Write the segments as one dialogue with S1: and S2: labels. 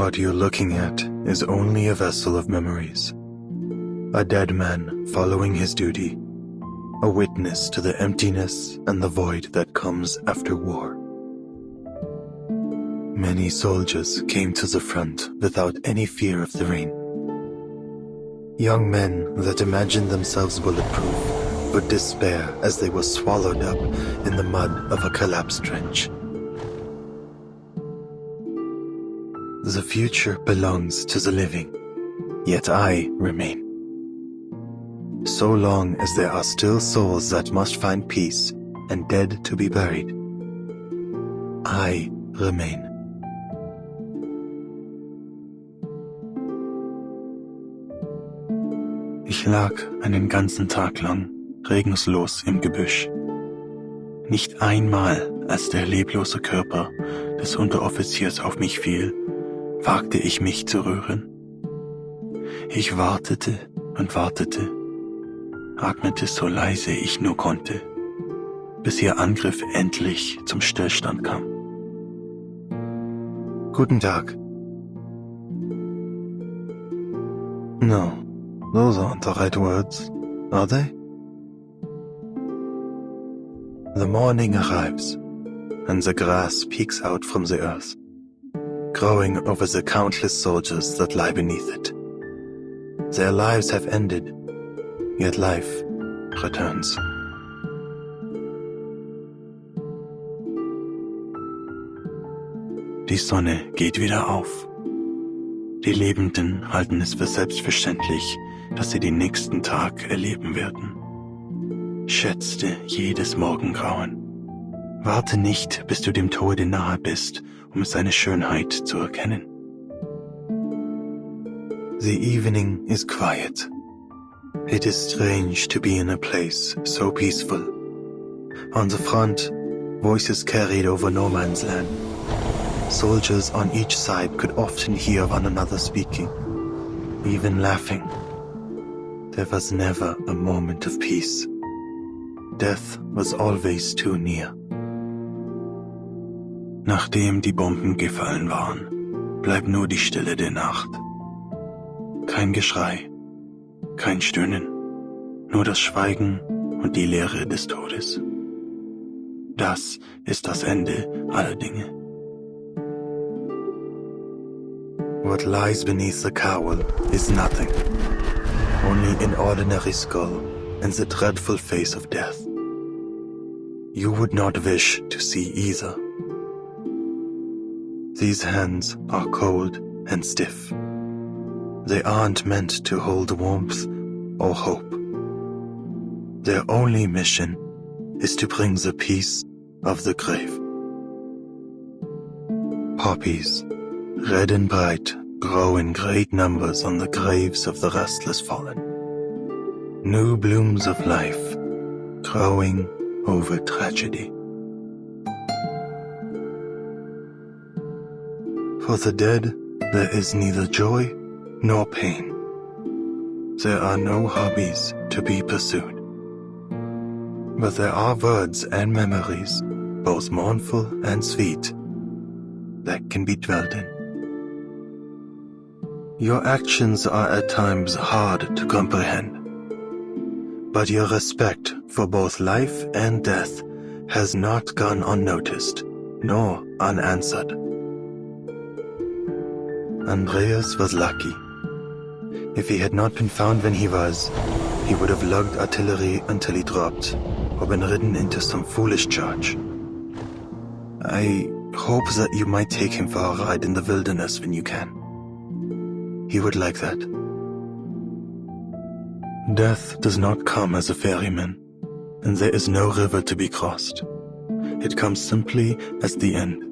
S1: What you're looking at is only a vessel of memories. A dead man following his duty. A witness to the emptiness and the void that comes after war. Many soldiers came to the front without any fear of the rain. Young men that imagined themselves bulletproof would despair as they were swallowed up in the mud of a collapsed trench. The future belongs to the living, yet I remain. So long as there are still souls that must find peace and dead to be buried, I remain. Ich lag einen ganzen Tag lang regungslos im Gebüsch. Nicht einmal, als der leblose Körper des Unteroffiziers auf mich fiel, wagte ich mich zu rühren. Ich wartete und wartete, atmete so leise ich nur konnte, bis ihr Angriff endlich zum Stillstand kam. Guten Tag. No, those aren't the right words, are they? The morning arrives, and the grass peeks out from the earth growing over the countless soldiers that lie beneath it. Their lives have ended, yet life returns. Die Sonne geht wieder auf. Die Lebenden halten es für selbstverständlich, dass sie den nächsten Tag erleben werden. Schätzte jedes Morgengrauen. Warte nicht, bis du dem Tode nahe bist um seine Schönheit zu erkennen. The evening is quiet. It is strange to be in a place so peaceful. On the front, voices carried over no man's land. Soldiers on each side could often hear one another speaking, even laughing. There was never a moment of peace. Death was always too near. Nachdem die Bomben gefallen waren, bleibt nur die Stille der Nacht. Kein Geschrei, kein Stöhnen, nur das Schweigen und die Leere des Todes. Das ist das Ende aller Dinge. What lies beneath the cowl is nothing, only an ordinary skull and the dreadful face of death. You would not wish to see either. These hands are cold and stiff. They aren't meant to hold warmth or hope. Their only mission is to bring the peace of the grave. Poppies, red and bright, grow in great numbers on the graves of the restless fallen. New blooms of life, growing over tragedy. For the dead, there is neither joy nor pain. There are no hobbies to be pursued. But there are words and memories, both mournful and sweet, that can be dwelt in. Your actions are at times hard to comprehend, but your respect for both life and death has not gone unnoticed, nor unanswered. Andreas was lucky. If he had not been found when he was, he would have lugged artillery until he dropped, or been ridden into some foolish charge. I hope that you might take him for a ride in the wilderness when you can. He would like that. Death does not come as a ferryman, and there is no river to be crossed. It comes simply as the end.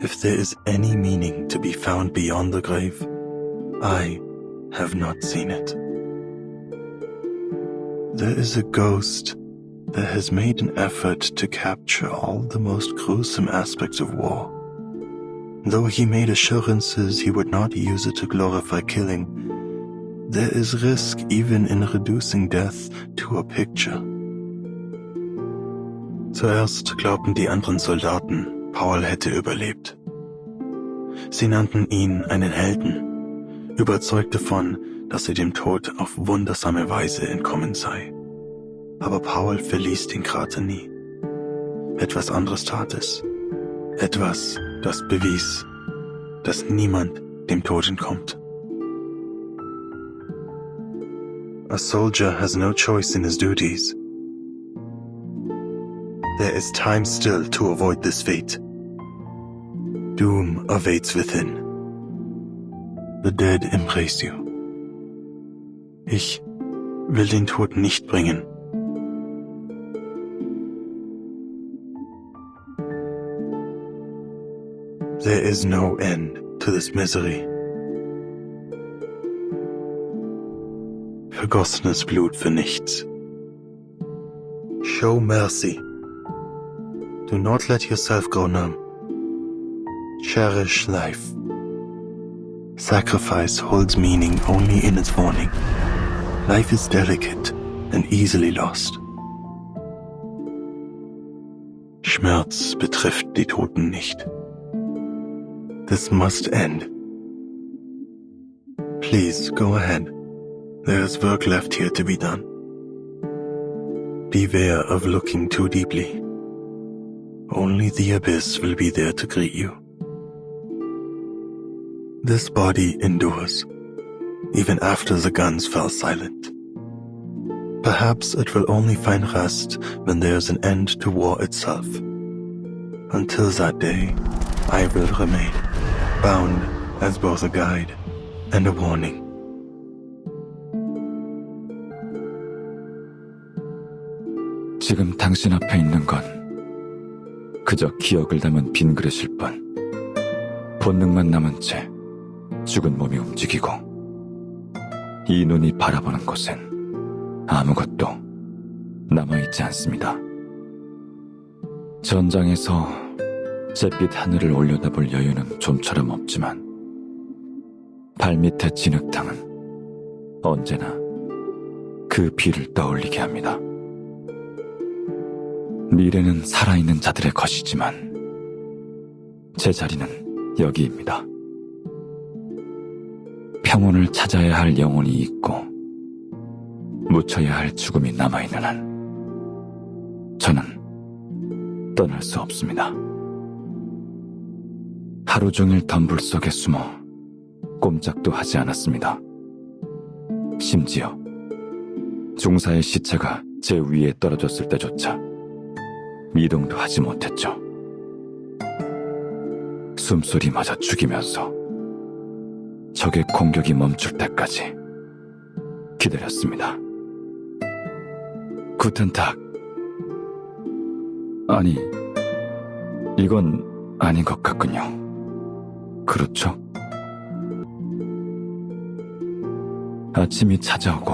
S1: If there is any meaning to be found beyond the grave, I have not seen it. There is a ghost that has made an effort to capture all the most gruesome aspects of war. Though he made assurances he would not use it to glorify killing, there is risk even in reducing death to a picture. Zuerst glaubten die anderen Soldaten, Paul hätte überlebt. Sie nannten ihn einen Helden, überzeugt davon, dass er dem Tod auf wundersame Weise entkommen sei. Aber Paul verließ den Krater nie. Etwas anderes tat es. Etwas, das bewies, dass niemand dem Tod entkommt. A soldier has no choice in his duties. There is time still to avoid this fate. Doom awaits within. The dead embrace you. Ich will den Tod nicht bringen. There is no end to this misery. Vergossenes Blut für nichts. Show mercy. Do not let yourself grow numb. Cherish life. Sacrifice holds meaning only in its warning. Life is delicate and easily lost. Schmerz betrifft die Toten nicht. This must end. Please go ahead. There is work left here to be done. Beware of looking too deeply. Only the abyss will be there to greet you. This body endures, even after the guns fell silent. Perhaps it will only find rest when there's an end to war itself. Until that day, I will remain, bound as both a guide and a warning.
S2: 지금 당신 앞에 있는 건 그저 기억을 담은 빈 그릇일 뿐. 본능만 남은 채 죽은 몸이 움직이고 이 눈이 바라보는 곳엔 아무것도 남아있지 않습니다. 전장에서 잿빛 하늘을 올려다볼 여유는 좀처럼 없지만 발밑의 진흙탕은 언제나 그 비를 떠올리게 합니다. 미래는 살아있는 자들의 것이지만 제 자리는 여기입니다. 평온을 찾아야 할 영혼이 있고 묻혀야 할 죽음이 남아있는 한 저는 떠날 수 없습니다. 하루 종일 덤불 속에 숨어 꼼짝도 하지 않았습니다. 심지어 중사의 시체가 제 위에 떨어졌을 때조차 미동도 하지 못했죠. 숨소리마저 죽이면서 적의 공격이 멈출 때까지 기다렸습니다. 구텐탁. 아니, 이건 아닌 것 같군요. 그렇죠? 아침이 찾아오고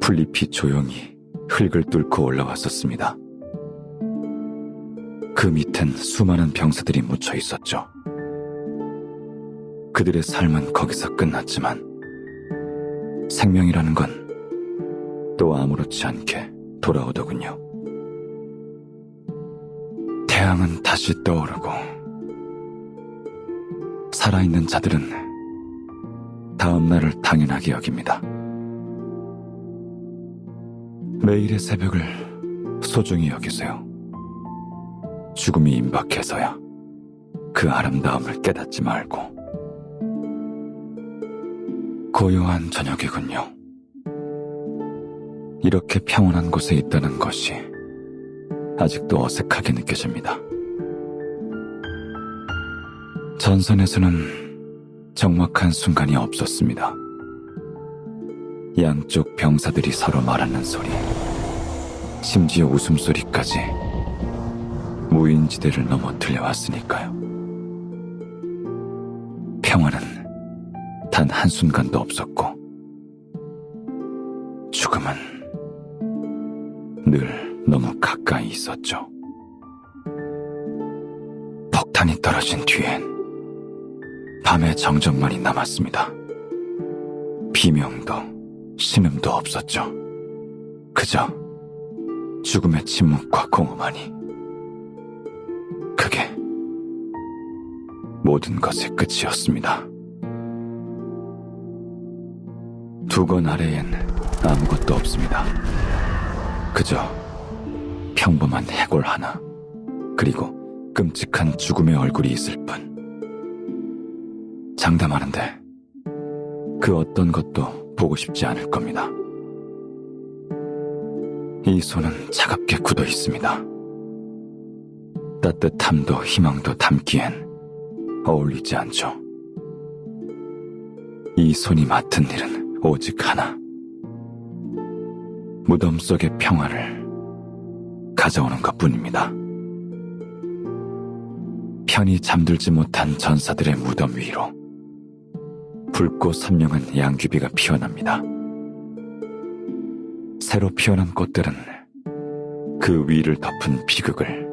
S2: 풀잎이 조용히 흙을 뚫고 올라왔었습니다. 그 밑엔 수많은 병사들이 묻혀 있었죠. 그들의 삶은 거기서 끝났지만 생명이라는 건 또 아무렇지 않게 돌아오더군요. 태양은 다시 떠오르고 살아있는 자들은 다음 날을 당연하게 여깁니다. 매일의 새벽을 소중히 여기세요. 죽음이 임박해서야 그 아름다움을 깨닫지 말고 고요한 저녁이군요. 이렇게 평온한 곳에 있다는 것이 아직도 어색하게 느껴집니다. 전선에서는 적막한 순간이 없었습니다. 양쪽 병사들이 서로 말하는 소리, 심지어 웃음소리까지 무인지대를 넘어 들려왔으니까요. 평화는 단 한순간도 없었고, 죽음은 늘 너무 가까이 있었죠. 폭탄이 떨어진 뒤엔 밤의 정적만이 남았습니다. 비명도 신음도 없었죠. 그저 죽음의 침묵과 공허만이. 그게 모든 것의 끝이었습니다. 두 건 아래엔 아무것도 없습니다. 그저 평범한 해골 하나, 그리고 끔찍한 죽음의 얼굴이 있을 뿐. 장담하는데 그 어떤 것도 보고 싶지 않을 겁니다. 이 손은 차갑게 굳어 있습니다. 따뜻함도 희망도 담기엔 어울리지 않죠. 이 손이 맡은 일은 오직 하나. 무덤 속의 평화를 가져오는 것 뿐입니다. 편히 잠들지 못한 전사들의 무덤 위로 붉고 선명한 양귀비가 피어납니다. 새로 피어난 꽃들은 그 위를 덮은 비극을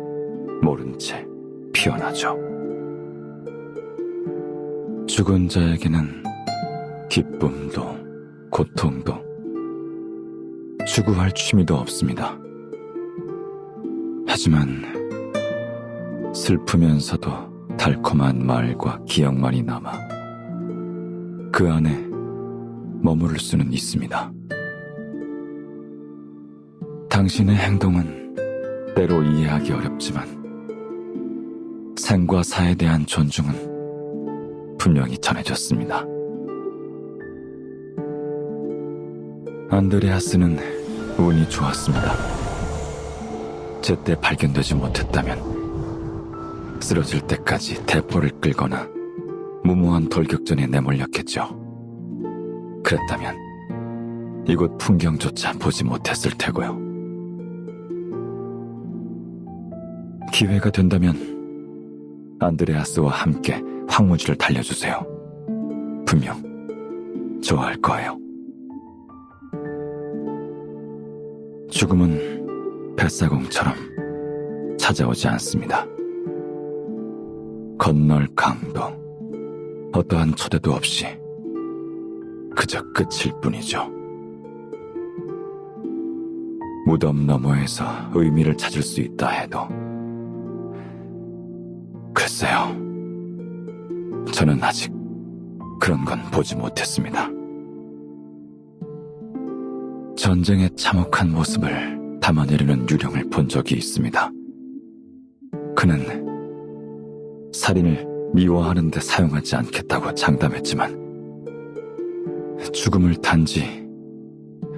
S2: 모른 채 피어나죠. 죽은 자에게는 기쁨도 고통도 추구할 취미도 없습니다. 하지만 슬프면서도 달콤한 말과 기억만이 남아 그 안에 머무를 수는 있습니다. 당신의 행동은 때로 이해하기 어렵지만 생과 사에 대한 존중은 분명히 전해졌습니다. 안드레아스는 운이 좋았습니다. 제때 발견되지 못했다면 쓰러질 때까지 대포를 끌거나 무모한 돌격전에 내몰렸겠죠. 그랬다면 이곳 풍경조차 보지 못했을 테고요. 기회가 된다면 안드레아스와 함께 황무지를 달려주세요. 분명 좋아할 거예요. 죽음은 뱃사공처럼 찾아오지 않습니다. 건널 강도, 어떠한 초대도 없이 그저 끝일 뿐이죠. 무덤 너머에서 의미를 찾을 수 있다 해도 글쎄요. 저는 아직 그런 건 보지 못했습니다. 전쟁의 참혹한 모습을 담아내려는 유령을 본 적이 있습니다. 그는 살인을 미워하는 데 사용하지 않겠다고 장담했지만 죽음을 단지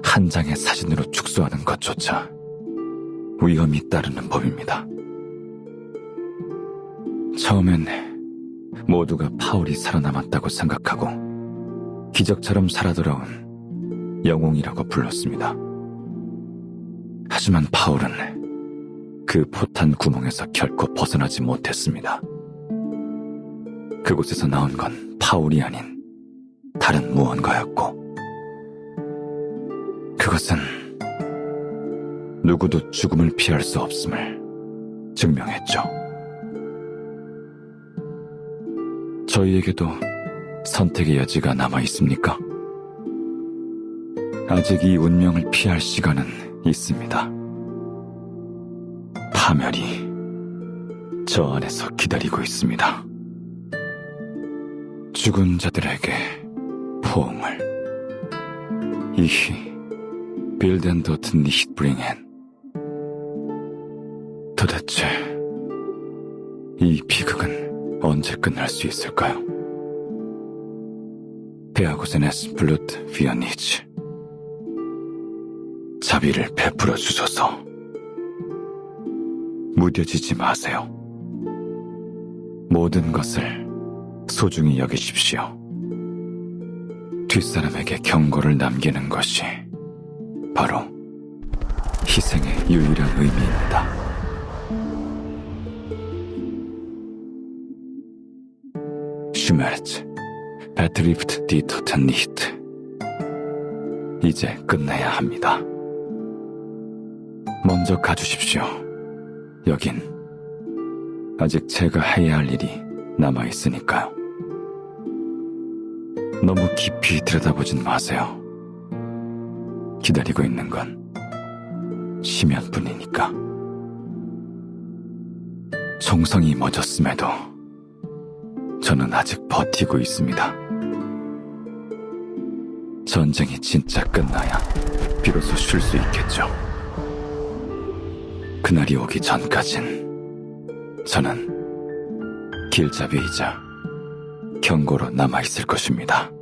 S2: 한 장의 사진으로 축소하는 것조차 위험이 따르는 법입니다. 처음엔 모두가 파울이 살아남았다고 생각하고 기적처럼 살아 돌아온 영웅이라고 불렀습니다. 하지만 파울은 그 포탄 구멍에서 결코 벗어나지 못했습니다. 그곳에서 나온 건 파울이 아닌 다른 무언가였고, 그것은 누구도 죽음을 피할 수 없음을 증명했죠. 저희에게도 선택의 여지가 남아 있습니까? 아직 이 운명을 피할 시간은 있습니다. 파멸이 저 안에서 기다리고 있습니다. 죽은 자들에게 포옹을 이히 빌덴도트 니히브링엔 도대체 이 비극은 언제 끝날 수 있을까요? 베아고세네스 블루트 비아니츠 자비를 베풀어 주소서 무뎌지지 마세요. 모든 것을 소중히 여기십시오. 뒷사람에게 경고를 남기는 것이 바로 희생의 유일한 의미입니다. 슈메르츠, 베트리프트 디토텐 니히트. 이제 끝내야 합니다. 먼저 가주십시오. 여긴 아직 제가 해야 할 일이 남아 있으니까요. 너무 깊이 들여다보진 마세요. 기다리고 있는 건 심연뿐이니까. 총성이 멎었음에도 저는 아직 버티고 있습니다. 전쟁이 진짜 끝나야 비로소 쉴 수 있겠죠. 그날이 오기 전까진 저는 길잡이이자 경고로 남아있을 것입니다.